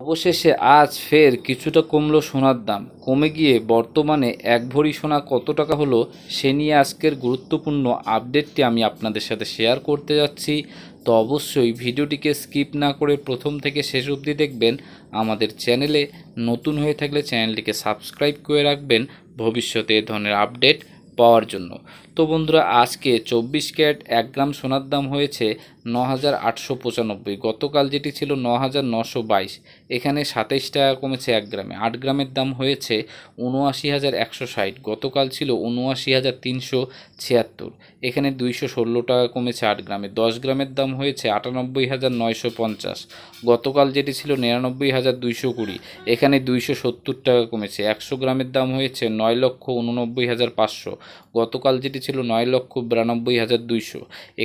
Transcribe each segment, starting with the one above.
অবশেষে আজ ফের কিছুটা কমলো সোনার দাম। কমে গিয়ে বর্তমানে এক ভরি সোনা কত টাকা হলো, সে নিয়ে আজকের গুরুত্বপূর্ণ আপডেটটি আমি আপনাদের সাথে শেয়ার করতে যাচ্ছি। তো অবশ্যই ভিডিওটিকে স্কিপ না করে প্রথম থেকে শেষ অবধি দেখবেন। আমাদের চ্যানেলে নতুন হয়ে থাকলে চ্যানেলটিকে সাবস্ক্রাইব করে রাখবেন ভবিষ্যতে এ ধরনের আপডেট পাওয়ার জন্য। তো বন্ধুরা, আজকে চব্বিশ ক্যারেট এক গ্রাম সোনার দাম হয়েছে ন হাজার আটশো পঁচানব্বই। গতকাল যেটি ছিল ন হাজার নশো বাইশ, এখানে সাতাইশ টাকা কমেছে এক গ্রামে। আট গ্রামের দাম হয়েছে উনআশি হাজার একশো ষাট। গতকাল ছিল উনআশি হাজার তিনশো ছিয়াত্তর। এখানে দুইশো ষোলো টাকা কমেছে আট গ্রামে। দশ গ্রামের দাম হয়েছে আটানব্বই হাজার নয়শো পঞ্চাশ। গতকাল যেটি ছিল নিরানব্বই হাজার কুড়ি, এখানে দুইশো সত্তর টাকা কমেছে। একশো গ্রামের দাম হয়েছে নয় লক্ষ উননব্বই হাজার পাঁচশো। গতকাল যেটি ছিল নয় লক্ষ বিরানব্বই হাজার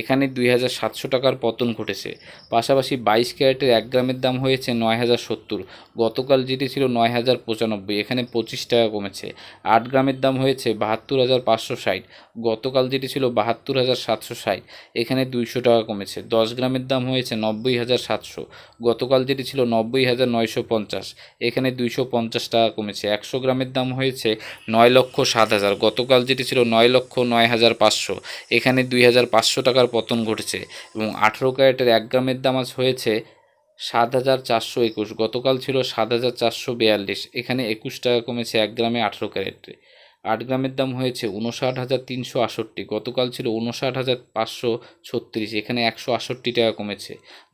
এখানে দুই হাজার সাতশো পতন ঘটেছে। পাশাপাশি বাইশ ক্যারেটের এক গ্রামের দাম হয়েছে নয় হাজার সত্তর। গতকাল যেটি ছিল নয় হাজার পঁচানব্বই, এখানে পঁচিশ টাকা কমেছে। আট গ্রামের দাম হয়েছে বাহাত্তর হাজার পাঁচশো ষাট। গতকাল যেটি ছিল বাহাত্তর হাজার সাতশো ষাট, এখানে দুইশো টাকা কমেছে। দশ গ্রামের দাম হয়েছে নব্বই হাজার সাতশো। গতকাল যেটি ছিল নব্বই হাজার নয়শো পঞ্চাশ, এখানে দুইশো পঞ্চাশ টাকা কমেছে। একশো গ্রামের দাম হয়েছে নয় লক্ষ সাত হাজার। গতকাল যেটি ছিল নয় লক্ষ নয় হাজার পাঁচশো, এখানে দুই হাজার পাঁচশো টাকার পতন ঘটেছে এবং আঠেরো ক্যারেটের এক গ্রামের দাম আজ হয়েছে সাত হাজার চারশো একুশ। গতকাল ছিল সাত হাজার চারশো বিয়াল্লিশ। এখানে একুশ টাকা কমেছে এক গ্রামে আঠেরো ক্যারেটে। আট গ্রামের দাম হয়েছে উনষাট হাজার তিনশো আষট্টি গতকাল ছিল উনষাট হাজার পাঁচশো ছত্রিশ, এখানে একশো আষট্টি টাকা কমেছে।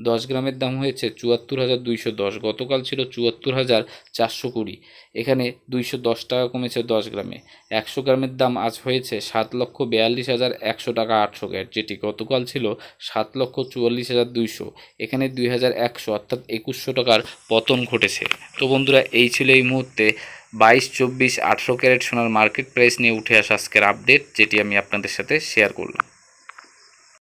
দশ গ্রামের দাম হয়েছে চুয়াত্তর হাজার দুইশো দশ, গতকাল ছিল চুয়াত্তর হাজার চারশো কুড়ি, এখানে দুইশো দশ টাকা কমেছে দশ গ্রামে। একশো গ্রামের দাম আজ হয়েছে সাত লক্ষ বিয়াল্লিশ হাজার একশো টাকা আটশো গ্যাট যেটি গতকাল ছিল সাত লক্ষ চুয়াল্লিশ হাজার দুইশো, এখানে দুই হাজার একশো, অর্থাৎ একুশশো টাকার পতন ঘটেছে। তো বন্ধুরা, এই ছিল এই মুহূর্তে বাইশ, চব্বিশ, আঠেরো ক্যারেট সোনার মার্কেট প্রাইস নিয়ে উঠে আসা আজকের আপডেট যেটি আমি আপনাদের সাথে শেয়ার করলাম।